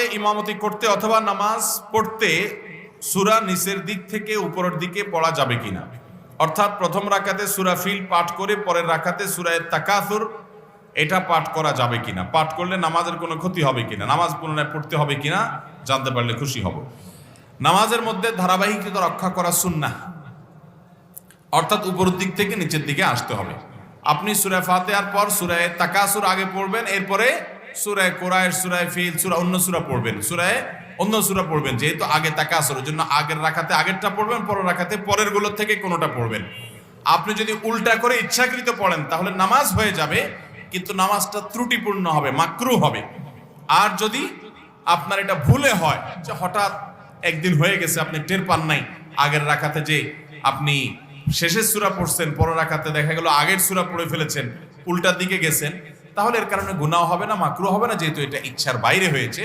নামাজে ইমামতি করতে অথবা নামাজ পড়তে সুরা নিচের দিক থেকে উপরের দিকে পড়া যাবে কিনা? অর্থাৎ প্রথম রাকাতে সুরা ফিল পাঠ করে পরের রাকাতে সুরায় তাকাসুর, এটা পাঠ করা যাবে কিনা? পাঠ করলে নামাজের কোনো ক্ষতি হবে কিনা? নামাজ পুনরায় পড়তে হবে কিনা? জানতে পারলে খুশি হব। নামাজের মধ্যে ধারাবাহিকতা রক্ষা করা সুন্নাহ। অর্থাৎ উপরের দিক থেকে নিচের দিকে আসতে হবে। আপনি সুরায় ফাতেহার পর সুরায় তাকাসুর আগে পড়বেন, এরপরে সুরায় কোরআয়ের সুরায় ফিল, সুরা অন্য সুরা পড়বেন। সুরায় অন্য সুরা পড়বেন, যেহেতু আগে তাকাসুর ওই জন্য আগের রাখাতে আগেরটা পড়বেন, পরের রাখাতে পরেরগুলোর থেকে কোনোটা পড়বেন। আপনি যদি উল্টা করে ইচ্ছাকৃত পড়েন, তাহলে নামাজ হয়ে যাবে, কিন্তু নামাজটা ত্রুটিপূর্ণ হবে, মাকরু হবে। আর যদি আপনার এটা ভুলে হয়, যে হঠাৎ একদিন হয়ে গেছে, আপনি টের পান নাই, আগের রাখাতে যে আপনি শেষের সুরা পড়ছেন, পরের রাখাতে দেখা গেল আগের সুরা পড়ে ফেলেছেন উল্টার দিকে গেছেন তাহলে এর কারণে গুণাও হবে না মাকরু হবে না যেহেতু এটা ইচ্ছার বাইরে হয়েছে।